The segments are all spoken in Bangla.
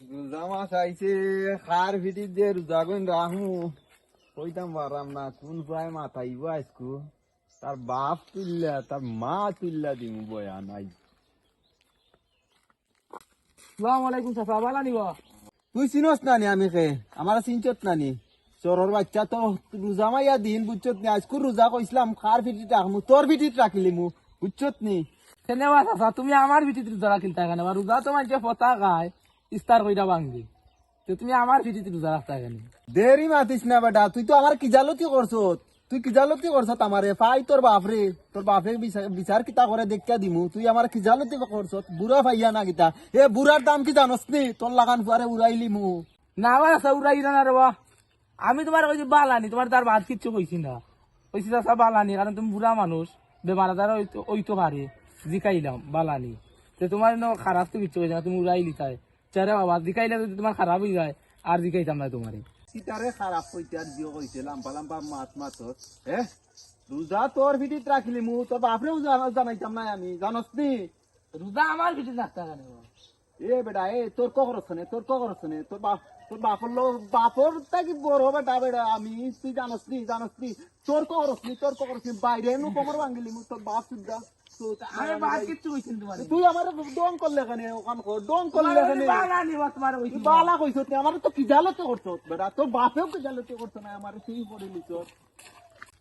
রোজা মাস আইছে খার ভিটির যে রোজা গইন রাহু কইতাম পারাম না কোন প্রায় মাথাইব আজকু তার বাপ তুললা তার মা তুললা দিমু বয়া নাই সালাম আলাইকুম চাচা বালা নিব তুই চিনস নানি আমি কে আমার চিনচত নানি চোরর বাচ্চা তো রোজা মাইয়া দিন বুঝছত নি আজকু রোজা কইসলাম খার ভিটিত রাখমু তোর ভিটিত রাখিলি মু বুঝছত নি সেনেবা চাচা তুমি আমার ভিটিত রোজা রাখিল কেন বা রোজা তো মানুষে পতা খায় ইস্তার কইরা ভাঙবি তো তুমি আমার ভিটিত রোজা রাখতা কেন দেরি মাতিস না বেটা তুই তো আমার কিজালতি করছ তুই কিজালতি করছ আমারে? পাই তোর বাপরে তোর বাপে বিচার- কিতা করে দেখা দিমু। তুই আমার কিজালতি করছ বুড়া ভাইয়া না কিতা? এ বুড়ার দাম কি জানস নি? তোর লাগান ফুয়ারে উড়াইলি মু না বা চাচা উড়াই না রে আমি তোমার কইছি বালানি তোমার তার বাদ কিচ্ছু কইছি না। কইছি চাচা বালানি কারণ তুমি বুড়া মানুষ বেমার আজার হইতো- হইতো পারে। জিকাইলাম বালানি। তো তোমার ন খারাপ তো কিচ্ছু কইছে না তুমি উড়াইলি তাই চারে বাবা, জিকাইলে যদি তোমার খারাপ হয়ে যায়, আর জিকাইতাম না তোমারে। সিতারে খারাপ কইতে আর জিও কইতে লাম্পা লাম্বা মাত মাতত হে রোজা তোর ভিটিত রাখিলি মু তোর বাপরে জানা- জানাইতাম না আমি জানস নি? রোজা আমার ভিটিত রাখতে এ বেটা, এ তোর কখরছ নে তোর কখরছ নে তোর বাপ তোর বাপর লোক বাপর তাকি বড় বেটা বেটা আমি তুই জানস নি জানস নি তোর কখরছ নি তোর কখরছ নি। বাইরে নু কমর ভাঙিলি মু তোর বাপ সুদ্ধা তুই আমার ডং করলে কেন? ওখান কর ডং করলে কইছি বালা কইছ তুই আমার তো কি জালতে করছ বেটা তোর বাপেও কি জালতে করছ না আমার তুই পড়িলি তোর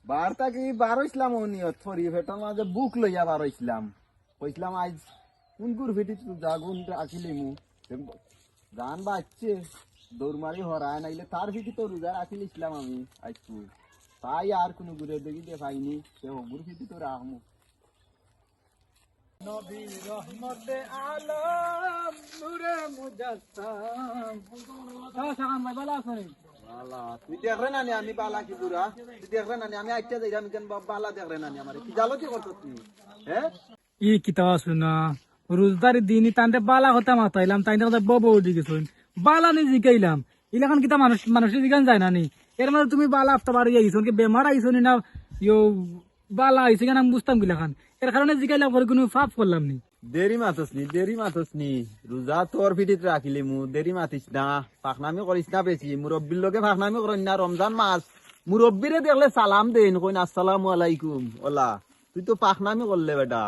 বারটা কি বার ইসলাম নিয়ত? ফরি ফেটার মাঝে বুক লইয়া বার ইসলাম কইসলাম আজ কোন গুর ফেটি জাগুন রাখিলি মু। গান বাজছে। দৌড় মারি হরায় নাইলে তার ফিটি তো রোজা রাখিল ইসলাম আমি আজ তাই আর কোনো ঘুরে দেখি দে পাইনি সে হগুর ফিটি তো রাখমু। নবী রহমতে আলম নূরে মুজাসসাম। হ্যাঁ সালাম ভাই ভালো আছেন? বালা তুই দেখরে নানি আমি বালা কি বুড়া? তুই দেখরে নানি আমি আইটা যাই আমি কেন বালা দেখরে নানি আমার? কি জালো কি করতো তুই হ্যাঁ? ই কিতাব শুনা রোজদারি দিনই তান্তে বালা কথা মাতাইলাম তাই কথা বব উঠি গেছুন। বালা নি জিকাইলাম ইলাখান কিতা মানুষ মানুষের জিগান যায় না নি। এর মধ্যে তুমি বালা আফতা বাড়ি আইছো কি বেমার আইছো নি না, ইয়ো বালা আইছো কেন আমি বুঝতাম গিলাখান এর কারণে জিকাইলাম করে কোনো ফাপ করলাম নি। দেরি মাতস নি, দেরি মাতস নি। রোজা তোর পিঠিত রাখিলি মু দেরি মাতিস না। ফাঁকনামি করিস না বেশি মুরব্বীর লোকে ফাঁকনামি করেন না রমজান মাস মুরব্বীরে দেখলে সালাম দেন কইন, আসসালামু আলাইকুম ওলা। তুই তো পাখনামি করলে বেটা।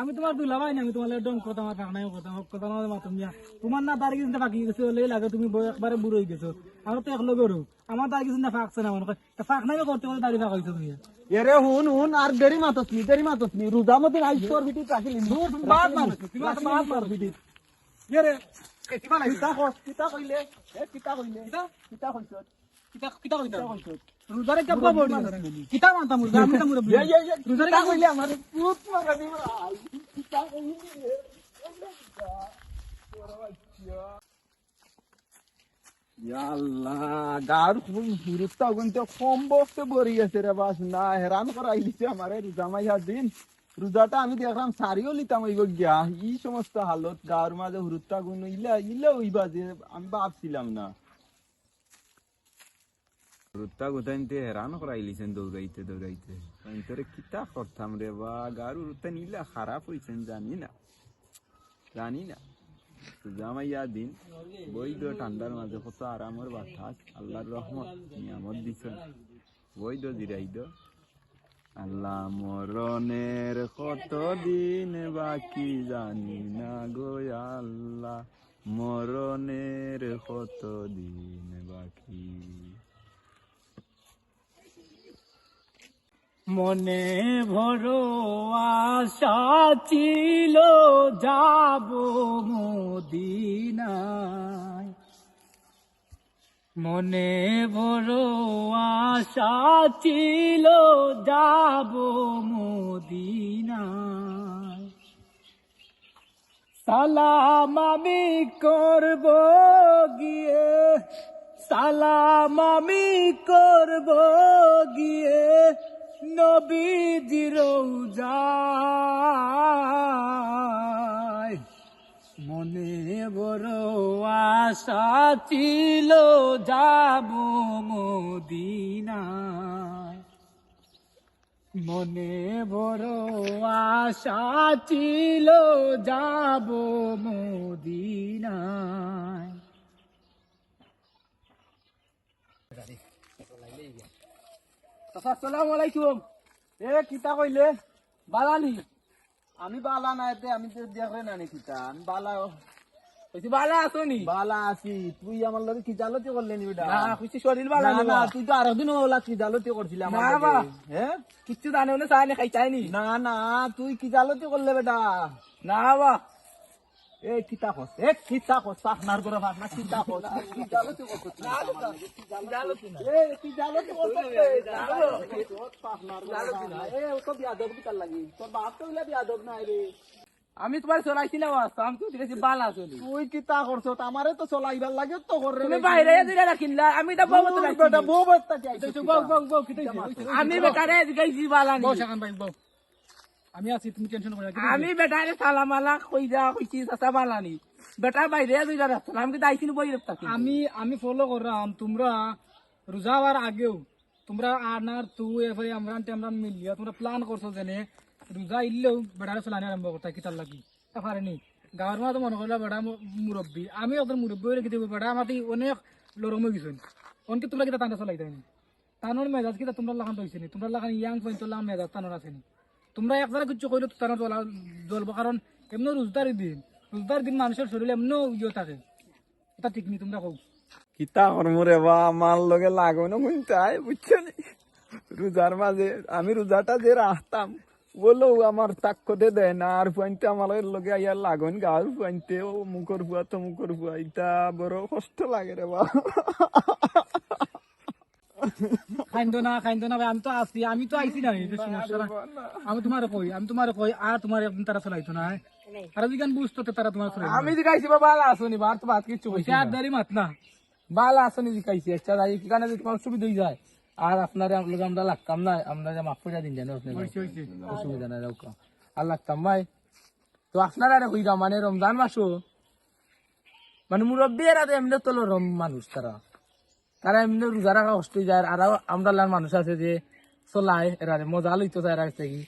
আমি তোমার দুলা ভাই না আমি তোমার একদম কথা মাথা নাই কথা কথা না মাতুম মিয়া। তোমার না তার কিছু বাকি গেছে ওলে লাগে তুমি একবারে বুড়ো হয়ে গেছো। আমার তো এক লগেরও আমার তার কিছু না ফাঁকছে না মনে ফাঁক নাই করতে করতে দাঁড়িয়ে ফাঁক হয়েছে তুমি। এরে হুন হুন আর দেরি মাতস নি দেরি মাতস নি। রোজা মধ্যে আইস তোর পিঠিত রাখিলি মু বাদ মার তুমি বাদ মার। ইয়ে কিবা নাই কিতা কস কিতা কইলে? এ কিতা কইলে? কিতা? কিতা কইছ? কিতা কিতা কইতা রুজারে কে পাবো কিতা মানতা মুরগা আমি তো মুরব্বি রুজারে কে কইলে আমার পুত মারা দিবা আল্লাহ গার গুনতে কম বসতে বরি আছে রে বাস না হেরান করাই দিছে আমারে রোজা মাইয়া দিন রোজাটা আমি দেখলাম সারিও লিতাম ওই গিয়া ই সমস্ত হালত গার মাঝে হুরুস্তা গুন ইলা ইলা ওইবা যে আমি ভাবছিলাম না হুরুস্তা গুতাইতে হেরান করাই লিছেন দৌড়াইতে দৌড়াইতে তোরে কিতা করতাম রে বা গারু রুতা নিলা খারাপ হইছেন জানি না জানি না জামাইয়া দিন বৈধ ঠান্ডার মাঝে কত আরামের বাতাস আল্লাহর রহমত নিয়ামত দিছেন বৈধ জিরাইদ আল্লাহ মরণের কত দিন বাকি জানি না গো আল্লাহ মরণের কত দিন বাকি মনে ভরো, আশা ছিল যাব মদিনায়। মনে ভরো, আশা ছিল যাব মদিনায়। সালাম আমি করব গিয়ে, সালাম আমি করব গিয়ে নবীজির যায় মনে বড় আশা ছিল যাব মদিনায়। মনে বড় আশা ছিল যাব মদিনায়। আসসালামু আলাইকুম। এ কিতা কইলে? বালানি আমি বালা না আমি তো না নি কিতা? আমি বালা কইছি বালা আছো নি? বালা আছি। তুই আমার লগে কি জালতি করলে নি বেটা? না কইছি শরীর বালা না না। তুই তো আরও দিন ওলা কি জালতি করছিলি আমার না। বা। হ্যাঁ কিচ্ছু জানে না চাই না খাই চাইনি না। না তুই কি জালতি করলে বেটা? না বা এ কিতা কস এ কিতা কস পাখনার করে পাখনা কিতা কস কি জালতি করছিস এ কি জালতি করছিস পাখনার এ ও তো বিয়াদব কি তার লাগি তোর বাপ তো হইলা বিয়াদব না রে আমি তোমার চলাইছি না বাস আমি তো দেখেছি বালা নি তুই কিতা করছ আমারে তো চলাইবার লাগে তো করে তুমি বাইরে দিলে রাখিলা আমি তো বউ তো বউ কি বউ বউ কি আমি বালা নি বউ ভাই বউ আমি আছি তুমি টেনশন করো আমি বেটারে সালাম আলা কই যা কইছি চাচা বালা নি বেটা বাইরে দুইটা রাখছো আমি তো দাইছি বই রাখতা আমি আমি ফলো করলাম তোমরা রোজা হওয়ার আগেও তোমরা আনার তুই এরপরে আমরা আমরা মিলিয়া তোমরা প্ল্যান করছ যেনে রোজা ইল্লেও বেড়ারে চলানি আরম্ভ করতা কিতার লাগি। তা পারেনি গাঁৱৰ মাতো মনে কৰিলে বেড়া মুরব্বী আমি ওদের মুরব্বী হলে কিন্তু বেড়া আমাতে অনেক লরম হয়ে গেছেন অনকে তোমরা কিতা টানা চলাই দেয়নি টানোর মেজাজ কিতা তোমরা লাগান রয়েছে নি? তোমরা লাগান ইয়াং পয়েন্ট লাগান মেজাজ টানোর আছে নি? তোমরা একবারে কিছু কইলে তো জ্বলা, জ্বলবো। কারণ এমনি রোজদারি দিন। রোজদার দিন মানুষের শরীরে এমনিও ইয়ে থাকে। এটা ঠিক নি, তোমরা কও। কিতা কর্মরে বা, আমার লগে লাগো না শুনতাই বুঝছ নি? রোজার মাঝে আমি রোজাটা যে রাখতাম, বলো আমার তাক্কতে দেয় না। আর পয়েন্টে আমার লগে আইয়ার লাগন গাঁর পয়েন্টে, ও মুখর ফুয়া তো মুখর ফুয়া ইটা বড় কষ্ট লাগে রে বা। খাইন্দ না খাইন্দ না ভাই আমি তো আছি আমি তো আইছি না যে। আমি তোমার কই আমি তোমার কই আর তোমার একদিন তারা চলাইতো না আর যদি বুঝতো তো তারা তোমার চলাই আমি দিকাইছি বা বালা বার তো কইছি আর দাঁড়ি মাত না। বালা আচ্ছা যাই কি কানে যদি তোমার সুবিধা হয়ে যায়? আর আপনারে আমরা লাগতাম না আমরা যে মাফ করে দিন জানো আপনি হইছে হইছে। অসুবিধা নাই আর লাগতাম ভাই। তো আপনারা আরে মানে রমজান মাসও? মানে মুরব্বী এরা তো এমনি তো রম মানুষ তারা। তারা এমনি রোজা রাখা কষ্ট যায়। আর আমরা মানুষ আছে যে চলায় এরা মজা লইতো চায় এরা কি।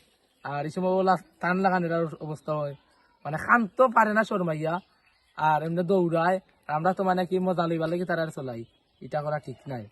আর এই সময় ওলা টান লাগান এর অবস্থা হয়। মানে শান্ত পারে না শর্মাইয়া আর এমনি দৌড়ায় আমরা তো মানে কি মজা লইবার লাগে তারা চলাই। এটা করা ঠিক নাই।